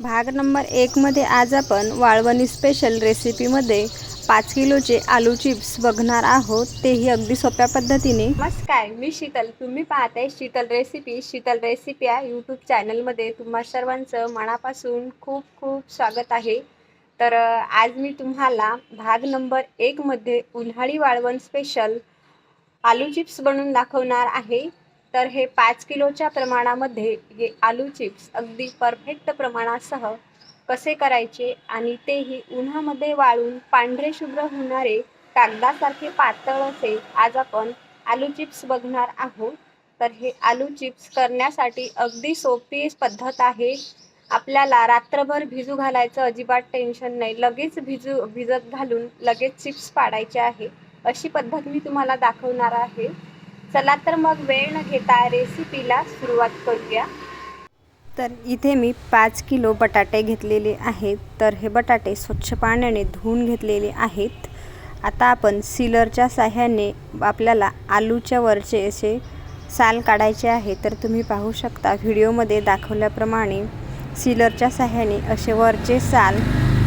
भाग नंबर एकमध्ये आज आपण वाळवणी स्पेशल रेसिपीमध्ये पाच किलोचे आलू चिप्स बघणार आहोत. तेही अगदी सोप्या पद्धतीने. नमस्कार मी शीतल. तुम्ही पाहताय शीतल रेसिपी शीतल रेसिपी या यूट्यूब चॅनलमध्ये तुम्हा सर्वांचं मनापासून खूप खूप स्वागत आहे. तर आज मी तुम्हाला भाग नंबर एकमध्ये उन्हाळी वाळवण स्पेशल आलू चिप्स बनवून दाखवणार आहे. तर हे पाच किलोच्या प्रमाणामध्ये हे आलू चिप्स अगदी परफेक्ट प्रमाणासह कसे करायचे आणि तेही उन्हामध्ये वाळून पांढरे शुभ्र होणारे कागदासारखे पातळ असे आज आपण आलू चिप्स बघणार आहोत. तर हे आलू चिप्स करण्यासाठी अगदी सोपी पद्धत आहे. आपल्याला रात्रभर भिजू घालायचं अजिबात टेन्शन नाही. लगेच भिजू भिजत घालून लगेच चिप्स पाडायचे आहे. अशी पद्धत मी तुम्हाला दाखवणार आहे. चला तर मग वेळ न घेता रेसिपीला सुरुवात करूया. तर इथे मी पाच किलो बटाटे घेतलेले आहेत. तर हे बटाटे स्वच्छ पाण्याने धुवून घेतलेले आहेत. आता आपण सीलरच्या साह्याने आपल्याला आलूच्या वरचे असे साल काढायचे आहे. तर तुम्ही पाहू शकता व्हिडिओमध्ये दाखवल्याप्रमाणे सिलरच्या साह्याने असे वरचे साल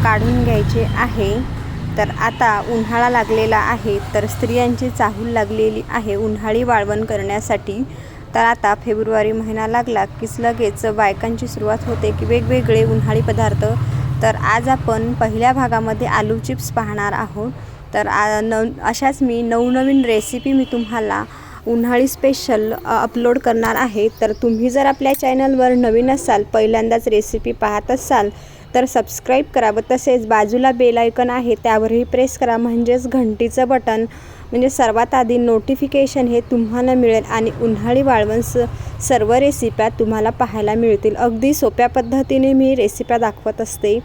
काढून घ्यायचे आहे. तर आता उन्हाळा लागलेला आहे तर स्त्रियांची चाहूल लागलेली आहे उन्हाळी वाळवण करण्यासाठी. तर आता फेब्रुवारी महिना लागला कीच लगेच बायकांची सुरुवात होते की वेगवेगळे उन्हाळी पदार्थ. तर आज आपण पहिल्या भागामध्ये आलू चिप्स पाहणार आहोत. तर आ न अशाच मी नवनवीन रेसिपी मी तुम्हाला उन्हाळी स्पेशल अपलोड करणार आहे. तर तुम्ही जर आपल्या चॅनलवर नवीन असाल पहिल्यांदाच रेसिपी पाहत असाल तर सबस्क्राईब करावं. तसेच बाजूला बेल आयकन आहे त्यावरही प्रेस करा. म्हणजेच घंटीचं बटन म्हणजे सर्वात आधी नोटिफिकेशन हे तुम्हाला मिळेल आणि उन्हाळी वाळवण स सर्व रेसिप्या तुम्हाला पाहायला मिळतील. अगदी सोप्या पद्धतीने मी रेसिप्या दाखवत असते.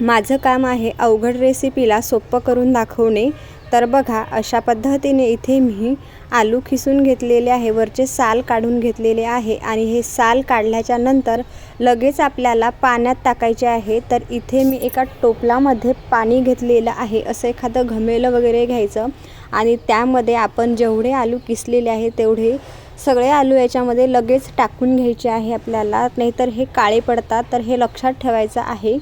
माझं काम आहे अवघड रेसिपीला सोपं करून दाखवणे. तर बघा अशा पद्धतीने इथे मी आलू खिसून घेतलेले आहे वरचे साल काढून घेतलेले आहे आणि हे साल काढल्याच्या नंतर लगेच आपल्याला पाण्यात टाकायचे आहे. तर इथे मी एका टोपलामध्ये पाणी घेतलेलं आहे असं एखादं घमेलं वगैरे घ्यायचं आणि त्यामध्ये आपण जेवढे आलू किसलेले आहे तेवढे सगळे आलू याच्यामध्ये लगेच टाकून घ्यायचे आहे आपल्याला नाहीतर हे काळे पडतात. तर हे लक्षात ठेवायचं आहे.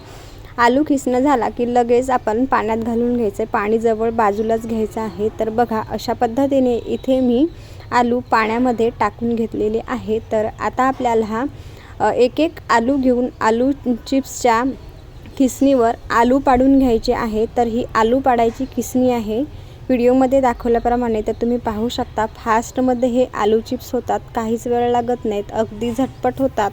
आलू खिसणं झाला की लगेच आपण पाण्यात घालून घ्यायचं. आहे पाणी जवळ बाजूलाच घ्यायचं आहे. तर बघा अशा पद्धतीने इथे मी आलू पाण्यामध्ये टाकून घेतलेले आहे. तर आता आपल्याला हा एक एक आलू घेऊन आलू चिप्सच्या किसणीवर आलू पाडून घ्यायचे आहे. तर ही आलू पाडायची किसणी आहे. व्हिडिओमध्ये दाखवल्याप्रमाणे तर तुम्ही पाहू शकता फास्टमध्ये हे आलू चिप्स होतात. काहीच वेळ लागत नाहीत. अगदी झटपट होतात.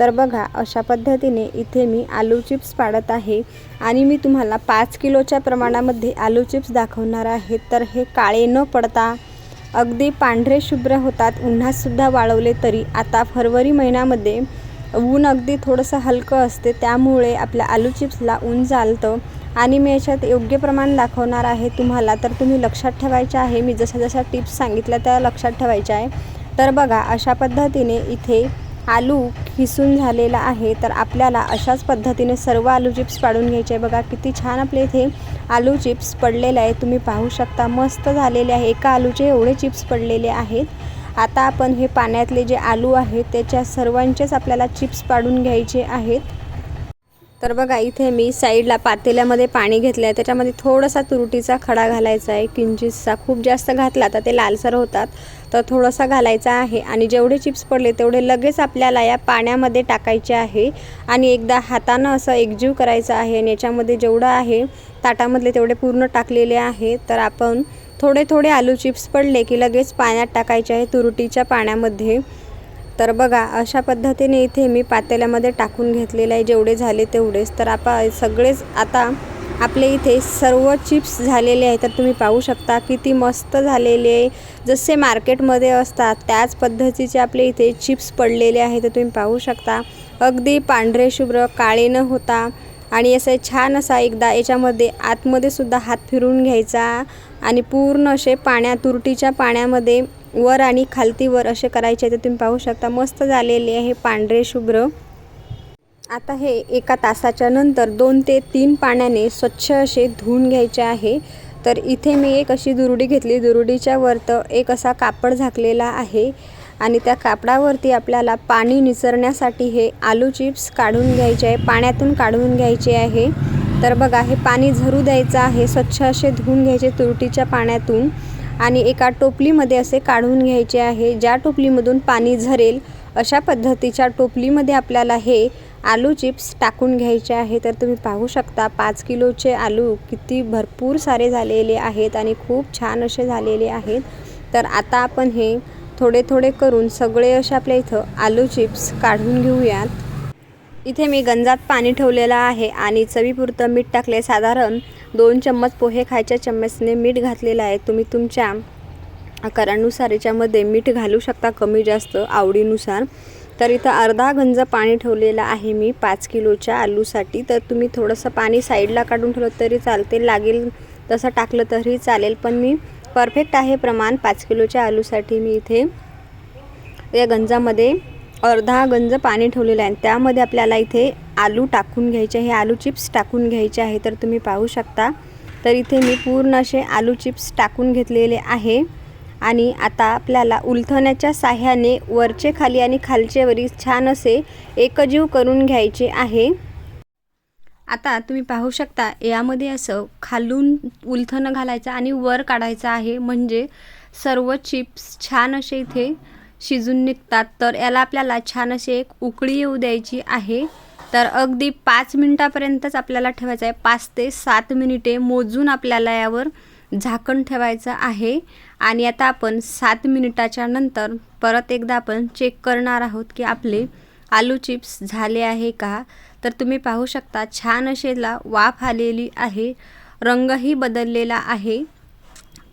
तर बघा अशा पद्धतीने इथे मी आलू चिप्स पाडत आहे. आणि मी तुम्हाला पाच किलोच्या प्रमाणामध्ये आलू चिप्स दाखवणार आहे. तर हे काळे न पडता अगदी पांढरे शुभ्र होतात. उन्हातसुद्धा वाळवले तरी आता फरवरी महिन्यामध्ये ऊन अगदी थोडंसं हलकं असते. त्यामुळे आपल्या आलू चिप्सला ऊन चालतं आणि मी याच्यात योग्य प्रमाण दाखवणार आहे तुम्हाला. तर तुम्ही लक्षात ठेवायचे आहे मी जशा जशा टिप्स सांगितल्या त्या लक्षात ठेवायच्या आहे. तर बघा अशा पद्धतीने इथे आलू खिसून झालेला आहे तर आपल्याला अशाच पद्धतीने सर्व आलू चिप्स पाडून घ्यायचे आहे. बघा किती छान आपले इथे आलू चिप्स पडलेले आहे तुम्ही पाहू शकता मस्त झालेले आहे. एका आलूचे एवढे चिप्स पडलेले आहेत. आता आपण हे पाण्यातले जे आलू आहेत त्याच्या सर्वांचेच आपल्याला चिप्स पाडून घ्यायचे आहेत. तर बघा इथे मी साईडला पातेल्यामध्ये पाणी घेतलं आहे त्याच्यामध्ये थोडासा तुरटीचा खडा घालायचा आहे. किंचितसा खूप जास्त घातला तर ते लालसर होतात. तर थोडासा घालायचा आहे आणि जेवढे चिप्स पडले तेवढे लगेच आपल्याला या पाण्यामध्ये टाकायचे आहे. आणि एकदा हातानं असं एकजीव करायचं आहे आणि याच्यामध्ये जेवढं आहे ताटामधले तेवढे पूर्ण टाकलेले आहे. तर आपण थोडे थोडे आलू चिप्स पडले की लगेच पाण्यात टाकायचे आहे तुरटीच्या पाण्यामध्ये. तर बघा अशा पद्धतीने इथे मी पातेल्यामध्ये टाकून घेतलेलं आहे. जेवढे झाले तेवढेच. तर आपण सगळेच आता आपले इथे सर्व चिप्स झालेले आहे तर तुम्ही पाहू शकता किती मस्त झालेले आहे. जसे मार्केटमध्ये असतात त्याच पद्धतीचे आपले इथे चिप्स पडलेले आहे तर तुम्ही पाहू शकता अगदी पांढरे शुभ्र काळे न होता आणि असं छान असा एकदा याच्यामध्ये आतमध्ये सुद्धा हात फिरून घ्यायचा आणि पूर्ण असे पाण्या तुरटीच्या पाण्यामध्ये वर आणि खालती वर असे करायचे तर तुम्ही पाहू शकता मस्त झालेले आहे पांढरे शुभ्र. आता हे एका तासाच्या नंतर दोन ते तीन पाण्याने स्वच्छ असे धुवून घ्यायचे आहे. तर इथे मी एक अशी दुरुडी घेतली दुरुडीच्या वरतं एक असा कापड झाकलेला आहे आणि त्या कापडावरती आपल्याला पाणी निसरण्यासाठी हे आलू चिप्स काढून घ्यायचे आहे पाण्यातून काढून घ्यायचे आहे. तर बघा हे पाणी झरू द्यायचं आहे स्वच्छ असे धुवून घ्यायचे तुरटीच्या पाण्यातून. आणि एका टोपलीमध्ये असे काढून घ्यायचे आहे. ज्या टोपलीमधून पाणी झरेल अशा पद्धतीच्या टोपलीमध्ये आपल्याला हे आलू चिप्स टाकून घ्यायचे आहे. तर तुम्ही पाहू शकता पाच किलोचे आलू किती भरपूर सारे झालेले आहेत आणि खूप छान असे झालेले आहेत. तर आता आपण हे थोडे थोडे करून सगळे असे आपल्या इथं आलू चिप्स काढून घेऊयात. इथे मी गंजात पाणी ठेवलेलं आहे आणि चवीपुरतं मीठ टाकले. साधारण दोन चम्मच पोहे खायच्या चम्मचने मीठ घातलेलं आहे. तुम्ही तुमच्या आकारानुसार याच्यामध्ये मीठ घालू शकता कमी जास्त आवडीनुसार. तर इथं अर्धा गंज पाणी ठेवलेलं आहे मी पाच किलोच्या आलूसाठी. तर तुम्ही थोडंसं पाणी साईडला काढून ठेवलं तरी चालते. लागेल तसं टाकलं तरी चालेल. पण मी परफेक्ट आहे प्रमाण पाच किलोच्या आलूसाठी मी इथे या गंजामध्ये अर्धा गंज पाणी ठेवलेलं आहे. त्यामध्ये आपल्याला इथे आलू टाकून घ्यायचे हे आलू चिप्स टाकून घ्यायचे आहे. तर तुम्ही पाहू शकता. तर इथे मी पूर्ण असे आलू चिप्स टाकून घेतलेले आहे. आणि आता आपल्याला उलथण्याच्या साह्याने वरचे खाली आणि खालचे वरी छान असे एकजीव करून घ्यायचे आहे. आता तुम्ही पाहू शकता यामध्ये असं खालून उलथणं घालायचं आणि वर काढायचं आहे. म्हणजे सर्व चिप्स छान असे इथे शिजून निघतात. तर याला आपल्याला छान असे एक उकळी येऊ द्यायची आहे. तर अगदी पाच मिनटापर्यंतच आपल्याला ठेवायचं आहे. पाच ते सात मिनिटे मोजून आपल्याला यावर झाकण ठेवायचं आहे. आणि आता आपण सात मिनिटाच्या नंतर परत एकदा आपण चेक करणार आहोत की आपले आलू चिप्स झाले आहे का? तर तुम्ही पाहू शकता छान असेला वाफ आलेली आहे. रंगही बदललेला आहे.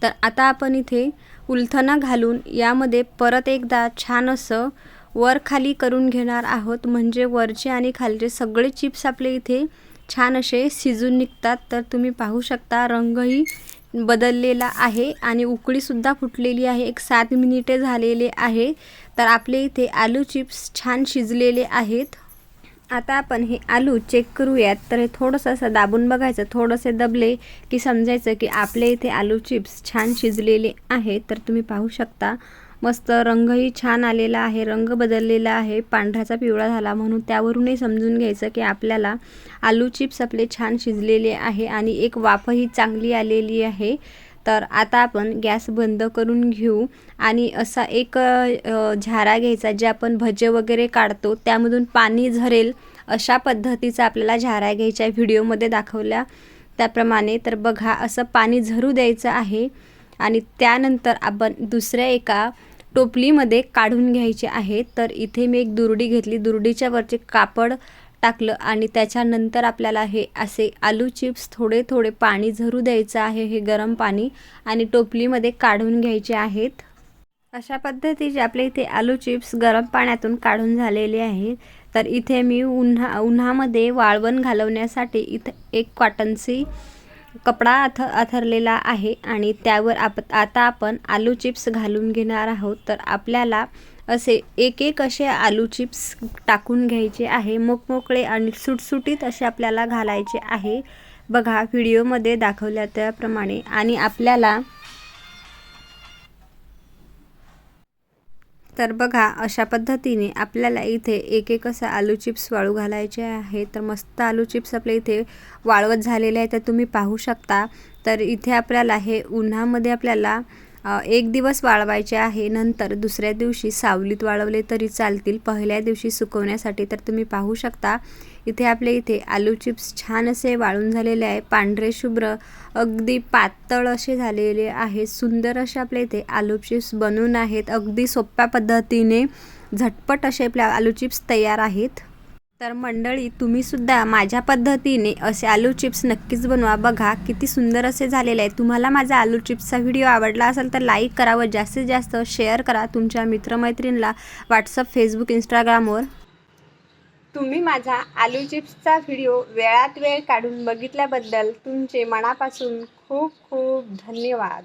तर आता आपण इथे उलथणा घालून यामध्ये परत एकदा छान असं वर खाली करून घेणार आहोत. म्हणजे वरचे आणि खालचे सगळे चिप्स आपले इथे छान असे शिजून निघतात. तर तुम्ही पाहू शकता रंगही बदललेला आहे आणि उकळीसुद्धा फुटलेली आहे. एक सात मिनिटे झालेले आहे. तर आपले इथे आलू चिप्स छान शिजलेले आहेत. आता आपण हे आलू चेक करूयात. तर हे थोडंसं असं दाबून बघायचं. थोडंसे दबले की समजायचं की आपले इथे आलू चिप्स छान शिजलेले आहेत. तर तुम्ही पाहू शकता. मस्त रंगही छान आलेला आहे. रंग बदललेला आहे. पांढऱ्याचा पिवळा झाला म्हणून त्यावरूनही समजून घ्यायचं की आपल्याला आलू चिप्स आपले छान शिजलेले आहे आणि एक वाफही चांगली आलेली आहे. तर आता आपण गॅस बंद करून घेऊ आणि असा एक झारा घ्यायचा जे आपण भजे वगैरे काढतो त्यामधून पाणी झरेल अशा पद्धतीचा आपल्याला झारा घ्यायचा आहे. व्हिडिओमध्ये दाखवल्या त्याप्रमाणे. तर बघा असं पाणी झरू द्यायचं आहे आणि त्यानंतर आपण दुसऱ्या एका टोपलीमध्ये काढून घ्यायचे आहे. तर इथे मी एक दुरडी घेतली. दुरडीच्या वरचे कापड टाकलं आणि त्याच्यानंतर आपल्याला हे असे आलू चिप्स थोडे थोडे पाणी झरू द्यायचं आहे हे गरम पाणी आणि टोपलीमध्ये काढून घ्यायचे आहेत. अशा पद्धतीचे आपले इथे आलू चिप्स गरम पाण्यातून काढून झालेले आहेत. तर इथे मी उन्हा उन्हामध्ये वाळवण घालवण्यासाठी इथं एक कॉटनची कपडा अथ अथरलेला आहे आणि त्यावर आप आता आपण आलू चिप्स घालून घेणार आहोत. तर आपल्याला असे एक एक असे आलू चिप्स टाकून घ्यायचे आहे. मोकमोकळे आणि सुटसुटीत असे आपल्याला घालायचे आहे. बघा व्हिडिओमध्ये दाखवल्या त्याप्रमाणे. आणि आपल्याला तर बघा अशा पद्धतीने आपल्याला इथे एक एक असं आलू चिप्स वाळू घालायचे आहे. तर मस्त आलू चिप्स आपल्या इथे वाळवत झालेले आहे तर तुम्ही पाहू शकता. तर इथे आपल्याला हे उन्हामध्ये आपल्याला एक दिवस वाळवायचे आहे नंतर दुसऱ्या दिवशी सावलीत वाळवले तरी चालतील पहिल्या दिवशी सुकवण्यासाठी तर तुम्ही पाहू शकता. इथे आपले इथे आलू चिप्स छान असे वाळून झालेले आहे पांढरे शुभ्र अगदी पातळ असे झालेले आहेत सुंदर असे आपल्या इथे आलू चिप्स बनून आहेत अगदी सोप्या पद्धतीने झटपट असे आपल्या आलू चिप्स तयार आहेत. तर मंडळी तुम्ही सुद्धा माझ्या पद्धतीने असे आलू चिप्स नक्कीच बनवा. बघा किती सुंदर असे झालेले आहे तुम्हाला माझा आलू चिप्सचा व्हिडिओ आवडला असेल तर लाईक करा व जास्तीत जास्त शेअर करा तुमच्या मित्रमैत्रिणीला व्हॉट्सअप फेसबुक इंस्टाग्रामवर तुम्ही माझा आलू चिप्सचा व्हिडिओ वेळात वेळ काढून बघितल्याबद्दल तुमचे मनापासून खूप खूप धन्यवाद.